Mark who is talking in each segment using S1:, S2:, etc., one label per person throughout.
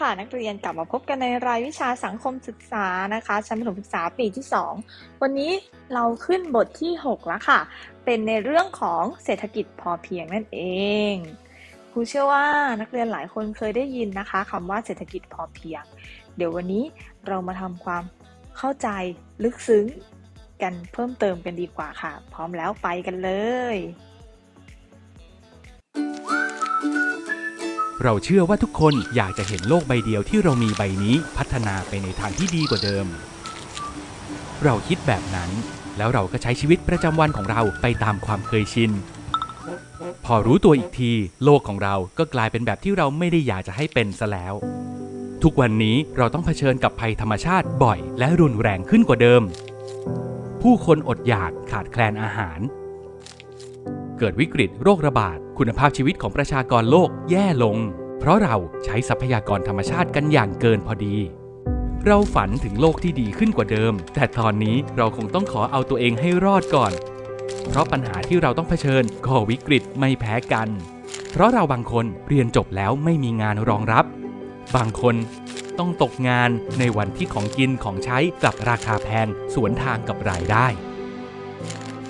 S1: ค่ะ นักเรียนกลับมาพบกันในรายวิชาสังคมศึกษานะคะ ชั้นประถมศึกษาปีที่ 2 วันนี้เราขึ้นบทที่ 6 แล้วค่ะ เป็นในเรื่องของเศรษฐกิจพอเพียงนั่นเองครูเชื่อว่านักเรียนหลายคนเคยได้ยินนะคะคำว่าเศรษฐกิจพอเพียง เดี๋ยววันนี้เรามาทำความเข้าใจลึกซึ้งกันเพิ่มเติมกันดีกว่าค่ะ พร้อมแล้วไปกันเลย
S2: เราเชื่อว่าทุกคนอยากจะเห็นโลกใบเดียวที่เรามีใบนี้พัฒนาไปในทางที่ดีกว่าเดิม เราคิดแบบนั้น แล้วเราก็ใช้ชีวิตประจำวันของเราไปตามความเคยชิน พอรู้ตัวอีกที โลกของเราก็กลายเป็นแบบที่เราไม่ได้อยากจะให้เป็นซะแล้ว ทุกวันนี้เราต้องเผชิญกับภัยธรรมชาติบ่อย และรุนแรงขึ้นกว่าเดิม ผู้คนอดอยากขาดแคลนอาหาร เกิดวิกฤตโรคระบาด คุณภาพชีวิตของประชากรโลกแย่ลง เพราะเราใช้ทรัพยากรธรรมชาติกันอย่างเกินพอดี เราฝันถึงโลกที่ดีขึ้นกว่าเดิม แต่ตอนนี้เราคงต้องขอเอาตัวเองให้รอดก่อน เพราะปัญหาที่เราต้องเผชิญก็วิกฤตไม่แพ้กัน เพราะเราบางคนเรียนจบแล้วไม่มีงานรองรับ บางคนต้องตกงานในวันที่ของกินของใช้กลับราคาแพงสวนทางกับรายได้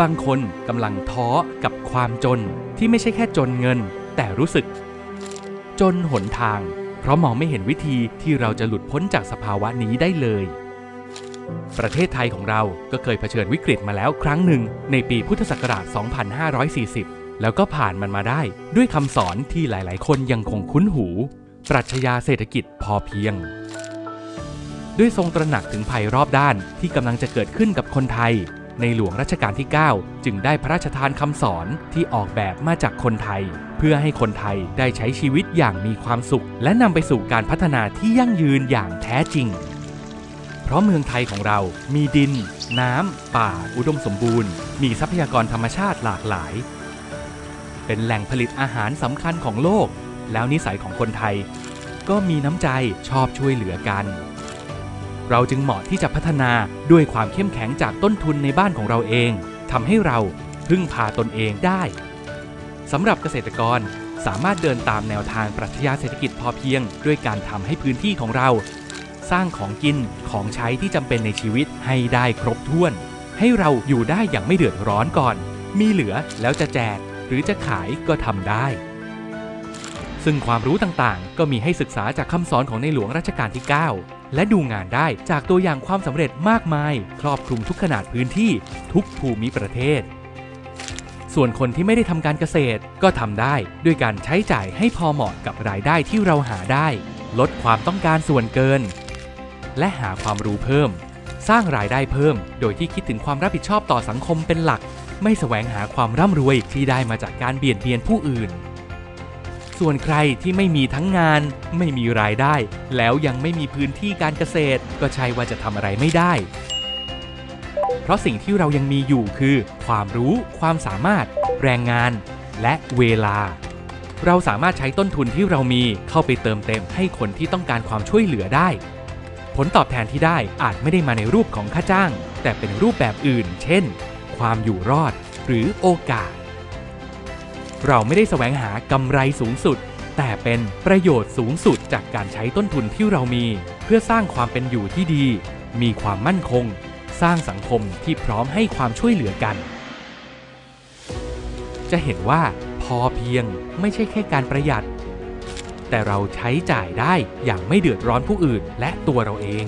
S2: บางคนกำลังท้อกับความจนที่ไม่ใช่แค่จนเงิน แต่รู้สึก จนหนทาง เพราะมองไม่เห็นวิธีที่เราจะหลุดพ้นจากสภาวะนี้ได้เลย ประเทศไทยของเราก็เคยเผชิญวิกฤตมาแล้วครั้งหนึ่ง ในปีพุทธศักราช 2540 แล้วก็ผ่านมันมาได้ด้วยคำสอนที่หลาย ๆ คนยังคงคุ้นหู ปรัชญาเศรษฐกิจพอเพียงด้วยทรงตระหนักถึงภัยรอบด้านที่กำลังจะเกิดขึ้นกับคนไทย ในหลวงรัชกาลที่ 9 จึงได้พระราชทานคำสอนที่ออกแบบมาจากคนไทย เพื่อให้คนไทยได้ใช้ชีวิตอย่างมีความสุข และนำไปสู่การพัฒนาที่ยั่งยืนอย่างแท้จริง เพราะเมืองไทยของเรามีดิน น้ำ ป่า อุดมสมบูรณ์ มีทรัพยากรธรรมชาติหลากหลาย เป็นแหล่งผลิตอาหารสำคัญของโลก แล้วนิสัยของคนไทย ก็มีน้ำใจชอบช่วยเหลือกัน เราจึงเหมาะที่จะพัฒนาด้วยความเข้มแข็งจากต้นทุนในบ้านของเราเองทำให้เราพึ่งพาตนเองได้สำหรับเกษตรกรสามารถเดินตามแนวทางปรัชญาเศรษฐกิจพอเพียง ด้วยการทำให้พื้นที่ของเรา สร้างของกินของใช้ที่จำเป็นในชีวิตให้ได้ครบถ้วน ให้เราอยู่ได้อย่างไม่เดือดร้อนก่อน มีเหลือแล้วจะแจก หรือจะขายก็ทำได้ ซึ่งความรู้ต่างๆ ก็มีให้ศึกษาจากคำสอนของในหลวงรัชกาลที่ 9 และดูงานได้จากตัวอย่างความสำเร็จมากมาย ครอบคลุมทุกขนาดพื้นที่ ทุกภูมิประเทศ ส่วนคนที่ไม่ได้ทำการเกษตรก็ทำได้ด้วยการใช้จ่ายให้พอเหมาะกับรายได้ที่เราหาได้ ลดความต้องการส่วนเกิน และหาความรู้เพิ่ม สร้างรายได้เพิ่ม โดยที่คิดถึงความรับผิดชอบต่อสังคมเป็นหลัก ไม่แสวงหาความร่ำรวยที่ได้มาจากการเบียดเบียนผู้อื่น ส่วนใครที่ไม่มีทั้งงาน ไม่มีรายได้ แล้วยังไม่มีพื้นที่การเกษตร ก็ใช่ว่าจะทำอะไรไม่ได้ เพราะสิ่งที่เรายังมีอยู่คือ ความรู้ ความสามารถ แรงงาน และเวลา เราสามารถใช้ต้นทุนที่เรามีเข้าไปเติมเต็มให้คนที่ต้องการความช่วยเหลือได้ ผลตอบแทนที่ได้อาจไม่ได้มาในรูปของค่าจ้าง แต่เป็นรูปแบบอื่น เช่น ความอยู่รอด หรือโอกาส เราไม่ได้แสวงหากำไรสูงสุด แต่เป็นประโยชน์สูงสุดจากการใช้ต้นทุนที่เรามี เพื่อสร้างความเป็นอยู่ที่ดี มีความมั่นคง สร้างสังคมที่พร้อมให้ความช่วยเหลือกัน จะเห็นว่าพอเพียงไม่ใช่แค่การประหยัด แต่เราใช้จ่ายได้อย่างไม่เดือดร้อนผู้อื่นและตัวเราเอง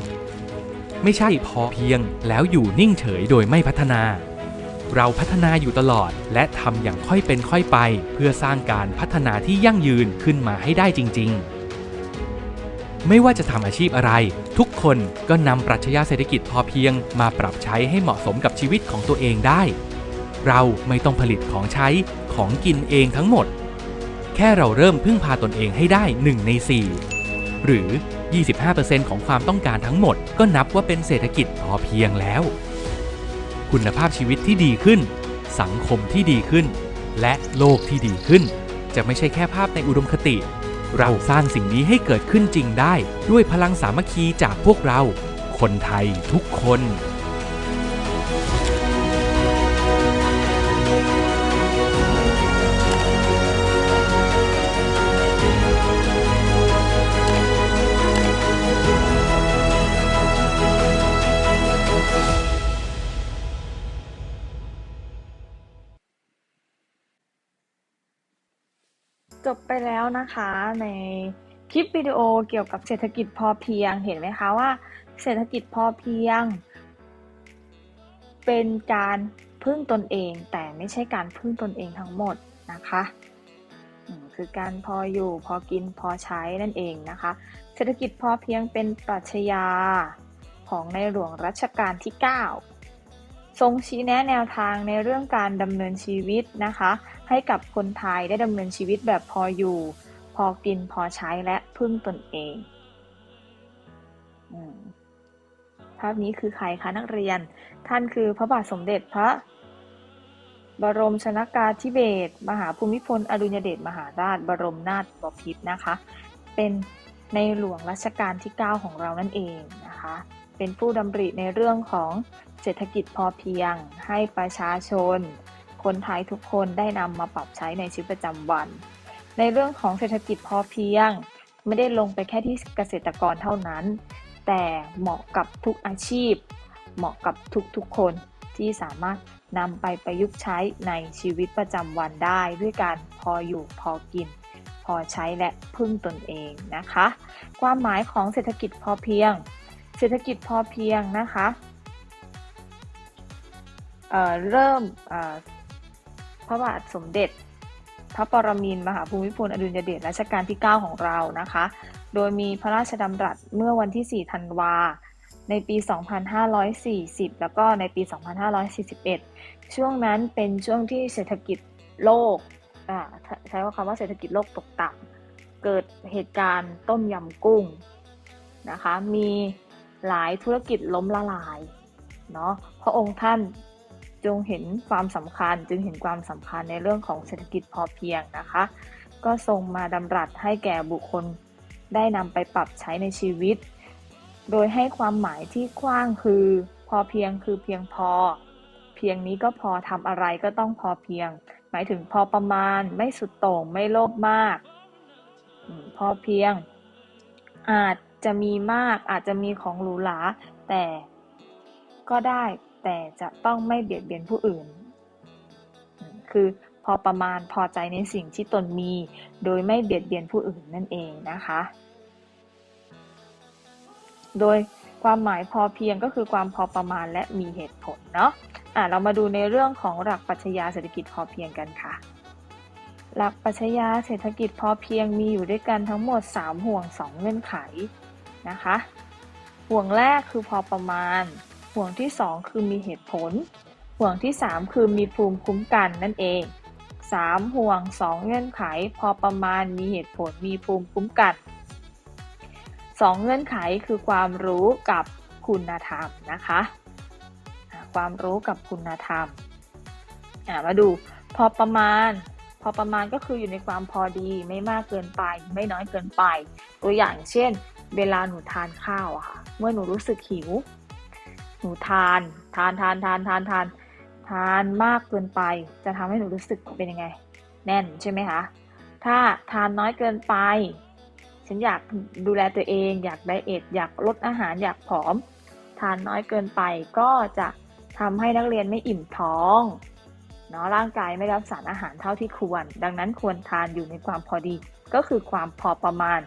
S2: ไม่ใช่พอเพียงแล้วอยู่นิ่งเฉยโดยไม่พัฒนา เราพัฒนาอยู่ตลอด และทำอย่างค่อยเป็นค่อยไป เพื่อสร้างการพัฒนาที่ยั่งยืนขึ้นมาให้ได้จริง ๆไม่ว่าจะทำอาชีพอะไร ทุกคนก็นำปรัชญาเศรษฐกิจพอเพียง มาปรับใช้ให้เหมาะสมกับชีวิตของตัวเองได้ เราไม่ต้องผลิตของใช้ของกินเองทั้งหมด แค่เราเริ่มพึ่งพาตนเองให้ได้ 1 ใน 4 หรือ 25%ของความต้องการทั้งหมด ก็นับว่าเป็นเศรษฐกิจพอเพียงแล้ว คุณภาพชีวิตที่ดีขึ้น สังคมที่ดีขึ้น และโลกที่ดีขึ้น จะไม่ใช่แค่ภาพในอุดมคติ เราสร้างสิ่งนี้ให้เกิดขึ้นจริงได้ ด้วยพลังสามัคคีจากพวกเรา คนไทยทุกคน
S1: นะคะในคลิปวิดีโอเกี่ยวกับเศรษฐกิจพอเพียงเห็นไหมคะว่า เศรษฐกิจพอเพียง เป็นการพึ่งตนเอง แต่ไม่ใช่การพึ่งตนเองทั้งหมดนะคะคือการพออยู่พอกินพอใช้นั่นเองนะคะ เศรษฐกิจพอเพียงเป็นปรัชญาของในหลวงรัชกาลที่ 9 ทรงชี้แนะแนวทางในเรื่องการดำเนินชีวิตนะคะ ให้กับคนไทยได้ดำเนินชีวิตแบบพออยู่ พอกินพอใช้และพึ่งตนเองอภาพนี้คือใครคะนักเรียน ท่านคือพระบาทสมเด็จพระ บรมชนกาธิเบศรมหาภูมิพลอดุลยเดชมหาราช บรมนาถบพิตรนะคะ เป็นในหลวงรัชกาลที่ 9 ของเรานั่นเองนะคะ เป็นผู้ดำริในเรื่องของเศรษฐกิจพอเพียงให้ประชาชน คนไทยทุกคนได้นำมาปรับใช้ในชีวิตประจำวัน ในเรื่องของเศรษฐกิจพอเพียง ไม่ได้ลงไปแค่ที่เกษตรกรเท่านั้น แต่เหมาะกับทุกอาชีพ เหมาะกับทุกๆคนที่สามารถนำไปประยุกต์ใช้ในชีวิตประจำวันได้ ด้วยการพออยู่พอกิน พอใช้และพึ่งตนเองนะคะ ความหมายของเศรษฐกิจพอเพียง เศรษฐกิจพอเพียงนะคะเเริ่ม ระบาทสมเด็จ พระปรมินทรมหาภูมิพลอดุลยเดชรัชกาลที่ 9 ของเรานะคะ โดยมีพระราชดำรัสเมื่อวันที่ 4 ธันวา ในปี 2540 แล้วก็ในปี 2541 ช่วงนั้นเป็นช่วงที่เศรษฐกิจโลกใช้ว่าคำว่าเศรษฐกิจโลกตกต่ำเกิดเหตุการณ์ต้มยำกุ้งนะคะ มีหลายธุรกิจล้มละลายเนาะพระองค์ท่าน จงเห็นความสำคัญจึงเห็นความสำคัญในเรื่องของเศรษฐกิจพอเพียงนะคะ ก็ทรงมาดำรัสให้แก่บุคคลได้นำไปปรับใช้ในชีวิต โดยให้ความหมายที่กว้างคือ พอเพียงคือเพียงพอ เพียงนี้ก็พอทำอะไรก็ต้องพอเพียง หมายถึงพอประมาณไม่สุดโต่งไม่โลภมาก พอเพียง อาจจะมีมากอาจจะมีของหรูหราแต่ก็ได้ แต่จะต้องไม่เบียดเบียนผู้อื่น คือพอประมาณพอใจในสิ่งที่ตนมี โดยไม่เบียดเบียนผู้อื่นนั่นเองนะคะ โดยความหมายพอเพียงก็คือความพอประมาณและมีเหตุผลเนาะอะเรามาดูในเรื่องของหลักปรัชญาเศรษฐกิจพอเพียงกันค่ะ หลักปรัชญาเศรษฐกิจพอเพียงมีอยู่ด้วยกันทั้งหมด 3 ห่วง 2 เงื่อนไขนะคะ ห่วงแรกคือพอประมาณ ห่วงที่ 2 คือมีเหตุผล ห่วงที่ 3 คือมีภูมิคุ้มกันนั่นเอง 3 ห่วง 2 เงื่อนไข พอประมาณมีเหตุผลมีภูมิคุ้มกัน 2 เงื่อนไขคือความรู้กับคุณธรรมนะคะ ความรู้กับคุณธรรม มาดูพอประมาณ พอประมาณก็คืออยู่ในความพอดีไม่มากเกินไป ไม่น้อยเกินไป ตัวอย่างเช่น เวลาหนูทานข้าวอะค่ะ เมื่อหนูรู้สึกหิว หนูทาน ทานทานทานทานทานทานมากเกินไป จะทำให้หนูรู้สึกเป็นยังไง แน่นใช่ไหมคะ ถ้าทานน้อยเกินไป ฉันอยากดูแลตัวเอง อยากไดเอทอยากลดอาหารอยากผอม ทานน้อยเกินไปก็จะทำให้นักเรียนไม่อิ่มท้องเนาะร่างกายไม่รับสารอาหารเท่าที่ควร ดังนั้นควรทานอยู่ในความพอดี ก็คือความพอประมาณ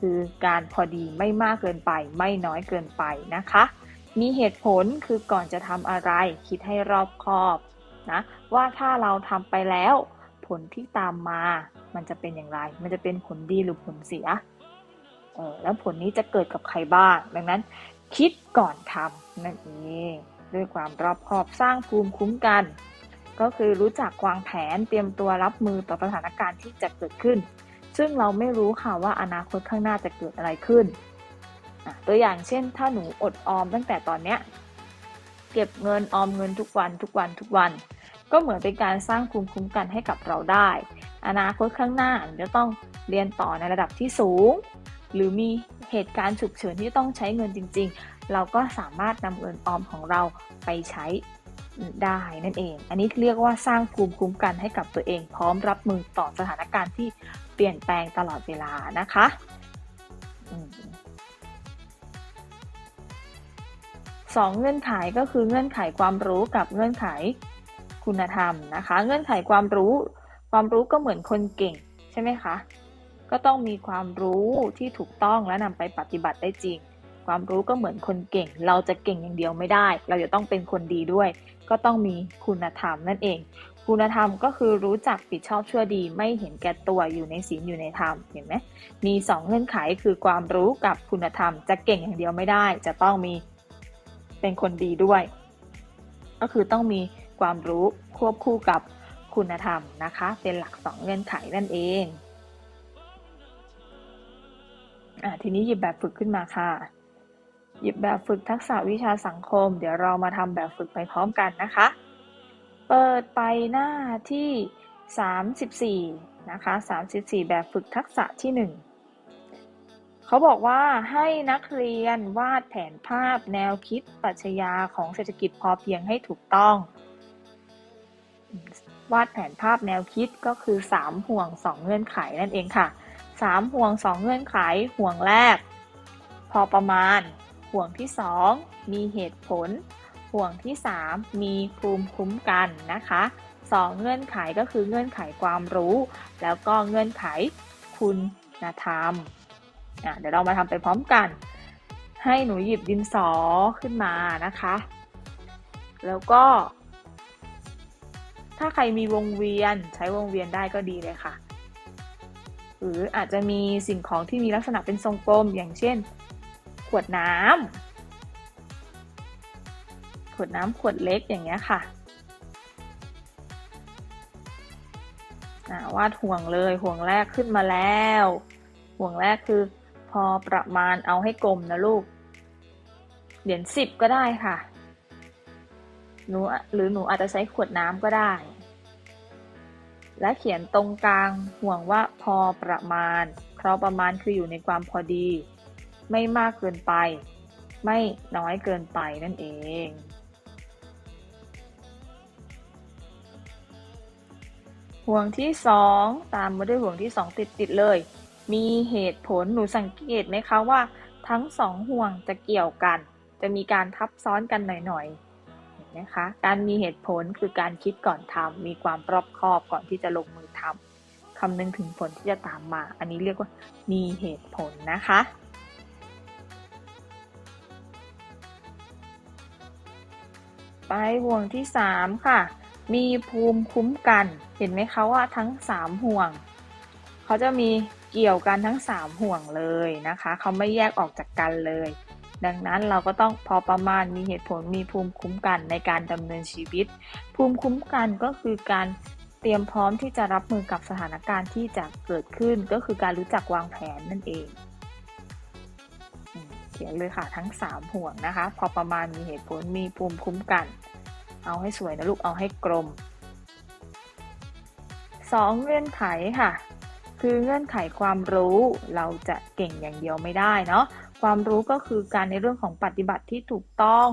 S1: คือการพอดีไม่มากเกินไปไม่น้อยเกินไปนะคะ มีเหตุผลคือก่อนจะทำอะไร คิดให้รอบคอบนะว่าถ้าเราทำไปแล้ว ผลที่ตามมา มันจะเป็นอย่างไร มันจะเป็นผลดีหรือผลเสียเออแล้วผลนี้จะเกิดกับใครบ้าง ดังนั้น คิดก่อนทำนั่นเองด้วยความรอบคอบสร้างภูมิคุ้มกัน ก็คือรู้จักวางแผนเตรียมตัวรับมือต่อสถานการณ์ที่จะเกิดขึ้น ซึ่งเราไม่รู้ค่ะว่าอนาคตข้างหน้าจะเกิดอะไรขึ้น ตัวอย่างเช่น ถ้าหนูอดออมตั้งแต่ตอนเนี้ยเก็บเงินออมเงินทุกวันทุกวันทุกวัน ก็เหมือนเป็นการสร้างภูมิคุ้มกันให้กับเราได้ อนาคตข้างหน้าหนูจะต้องเรียนต่อในระดับที่สูง หรือมีเหตุการณ์ฉุกเฉินที่ต้องใช้เงินจริง ๆ เราก็สามารถนำเงินออมของเราไปใช้ได้นั่นเอง อันนี้เรียกว่าสร้างภูมิคุ้มกันให้กับตัวเอง พร้อมรับมือต่อสถานการณ์ที่เปลี่ยนแปลงตลอดเวลานะคะ อืมสองเงื่อนไขก็คือเงื่อนไขความรู้กับเงื่อนไขคุณธรรมนะคะ เงื่อนไขความรู้ ความรู้ก็เหมือนคนเก่งใช่ไหมคะ ก็ต้องมีความรู้ที่ถูกต้องและนำไปปฏิบัติได้จริง ความรู้ก็เหมือนคนเก่ง เราจะเก่งอย่างเดียวไม่ได้ เราจะต้องเป็นคนดีด้วย ก็ต้องมีคุณธรรมนั่นเอง คุณธรรมก็คือรู้จักผิดชอบชั่วดี ไม่เห็นแก่ตัวอยู่ในศีลอยู่ในธรรมเห็นไหมมีสองเงื่อนไขคือความรู้กับคุณธรรม จะเก่งอย่างเดียวไม่ได้ จะต้องมี เป็นคนดีด้วย ก็คือต้องมีความรู้ควบคู่กับคุณธรรมนะคะ เป็นหลักสองเงื่อนไขนั่นเองอะทีนี้หยิบแบบฝึกขึ้นมาค่ะ หยิบแบบฝึกทักษะวิชาสังคม เดี๋ยวเรามาทำแบบฝึกไปพร้อมกันนะคะ เปิดไปหน้าที่ 34 นะคะ 34 แบบฝึกทักษะที่ 1 เขาบอกว่าให้นักเรียนวาดแผนภาพแนวคิดปรัชญาของเศรษฐกิจพอเพียงให้ถูกต้อง วาดแผนภาพแนวคิดก็คือ 3 ห่วง 2 เงื่อนไขนั่นเองค่ะ 3 ห่วง 2 เงื่อนไข ห่วงแรก พอประมาณ ห่วงที่ 2 มีเหตุผล ห่วงที่ 3 มีภูมิคุ้มกันนะคะ2เงื่อนไขก็คือเงื่อนไขความรู้ แล้วก็เงื่อนไขคุณธรรม อะเดี๋ยวเรามาทำไปพร้อมกัน ให้หนูหยิบดินสอขึ้นมานะคะ แล้วก็ ถ้าใครมีวงเวียนใช้วงเวียนได้ก็ดีเลยค่ะ หรืออาจจะมีสิ่งของที่มีลักษณะเป็นทรงกลม อย่างเช่น ขวดน้ำขวดน้ำขวดเล็กอย่างเงี้ยค่ะวาดห่วงเลยห่วงแรกขึ้นมาแล้ว ห่วงแรกคือ พอประมาณเอาให้กลมนะลูก เหรียญสิบก็ได้ค่ะ หนูหรือหนูอาจจะใช้ขวดน้ำก็ได้ และเขียนตรงกลางห่วงว่าพอประมาณ เพราะประมาณคืออยู่ในความพอดี ไม่มากเกินไป ไม่น้อยเกินไปนั่นเองห่วงที่สองตามมาด้วยห่วงที่สองติดติดๆเลย มีเหตุผลหนูสังเกตไหมคะว่า ทั้งสองห่วงจะเกี่ยวกัน จะมีการทับซ้อนกันหน่อยๆเห็นไหมคะการมีเหตุผลคือการคิดก่อนทำมีความรอบคอบก่อนที่จะลงมือทำคำนึงถึงผลที่จะตามมา อันนี้เรียกว่ามีเหตุผลนะคะไปห่วงที่ 3 ค่ะ มีภูมิคุ้มกัน เห็นไหมคะว่าทั้ง 3 ห่วง เขาจะมี เกี่ยวกันทั้ง 3 ห่วงเลยนะคะเขาไม่แยกออกจากกันเลย ดังนั้นเราก็ต้องพอประมาณมีเหตุผลมีภูมิคุ้มกันในการดำเนินชีวิต ภูมิคุ้มกันก็คือการเตรียมพร้อมที่จะรับมือกับสถานการณ์ที่จะเกิดขึ้น ก็คือการรู้จักวางแผนนั่นเองเขียนเลยค่ะทั้ง 3 ห่วงนะคะ พอประมาณมีเหตุผลมีภูมิคุ้มกัน เอาให้สวยนะลูกเอาให้กลม2เงื่อนไขค่ะ คือเงื่อนไขความรู้เราจะเก่งอย่างเดียวไม่ได้เนาะความรู้ก็คือการในเรื่องของปฏิบัติที่ถูกต้อง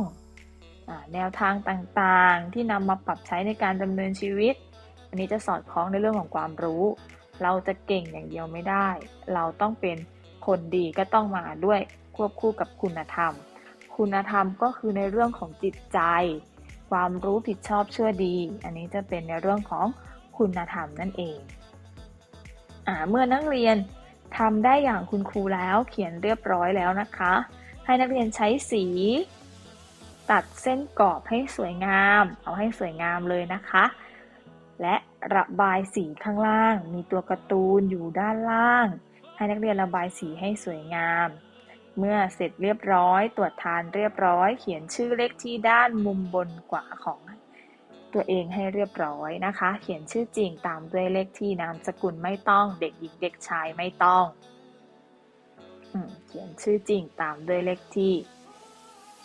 S1: อแนวทางต่างๆ ที่นำมาปรับใช้ในการดำเนินชีวิต อันนี้จะสอดคล้องในเรื่องของความรู้ เราจะเก่งอย่างเดียวไม่ได้ เราต้องเป็นคนดีก็ต้องมาด้วยควบคู่กับคุณธรรม คุณธรรมก็คือในเรื่องของจิตใจ ความรู้ผิดชอบเชื่อดี อันนี้จะเป็นในเรื่องของคุณธรรมนั่นเอง เมื่อนักเรียนทำได้อย่างคุณครูแล้วเขียนเรียบร้อยแล้วนะคะ ให้นักเรียนใช้สี ตัดเส้นกรอบให้สวยงาม เอาให้สวยงามเลยนะคะ และระบายสีข้างล่าง มีตัวการ์ตูนอยู่ด้านล่าง ให้นักเรียนระบายสีให้สวยงาม เมื่อเสร็จเรียบร้อย ตรวจทานเรียบร้อย เขียนชื่อเลขที่ด้านมุมบนขวาของ ตัวเองให้เรียบร้อยนะคะ เขียนชื่อจริงตามด้วยเลขที่นามสกุลไม่ต้อง เด็กหญิงเด็กชายไม่ต้องอเขียนชื่อจริงตามด้วยเลขที่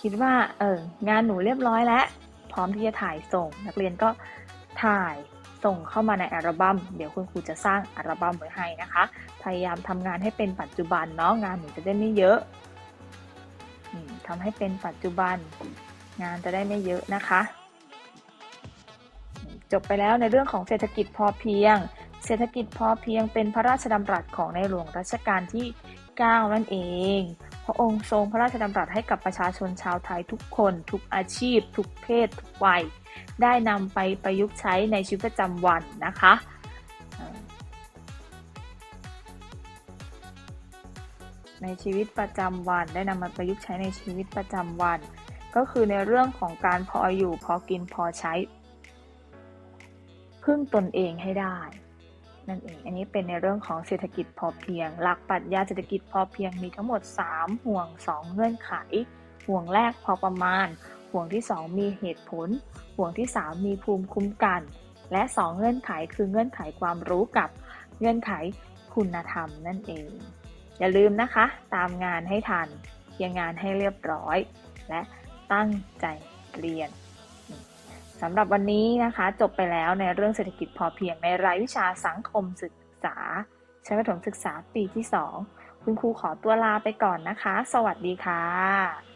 S1: คิดว่าเอองานหนูเรียบร้อยแล้ว พร้อมที่จะถ่ายส่ง นักเรียนก็ถ่ายส่งเข้ามาในอัลบั้มเดี๋ยวคุณครูจะสร้างอัลบั้มไว้ให้นะคะ พยายามทำงานให้เป็นปัจจุบันเนาะงานหนูจะได้ไม่เยอะอืมทำให้เป็นปัจจุบัน งานจะได้ไม่เยอะนะคะ จบไปแล้วในเรื่องของเศรษฐกิจพอเพียง เศรษฐกิจพอเพียงเป็นพระราชดำรัสของในหลวงรัชกาลที่ 9 นั่นเอง พระองค์ทรงพระราชดำรัสให้กับประชาชนชาวไทยทุกคน ทุกอาชีพ ทุกเพศ ทุกวัย ได้นำไปประยุกต์ใช้ในชีวิตประจำวันนะคะในชีวิตประจำวันได้นำมาประยุกต์ใช้ในชีวิตประจำวัน ก็คือในเรื่องของการพออยู่พอกินพอใช้ พึ่งตนเองให้ได้ นั่นเอง อันนี้เป็นในเรื่องของเศรษฐกิจพอเพียง หลักปรัชญาเศรษฐกิจพอเพียงมีทั้งหมด 3 ห่วง 2 เงื่อนไข ห่วงแรกพอประมาณ ห่วงที่ 2 มีเหตุผล ห่วงที่ 3 มีภูมิคุ้มกัน และ 2 เงื่อนไขคือเงื่อนไขความรู้กับเงื่อนไขคุณธรรมนั่นเอง อย่าลืมนะคะ ตามงานให้ทันเคลียร์งานให้เรียบร้อย และตั้งใจเรียน สำหรับวันนี้นะคะจบไปแล้วในเรื่องเศรษฐกิจพอเพียงในรายวิชาสังคมศึกษา ชั้นประถมศึกษาปีที่ 2 คุณครูขอตัวลาไปก่อนนะคะ สวัสดีค่ะ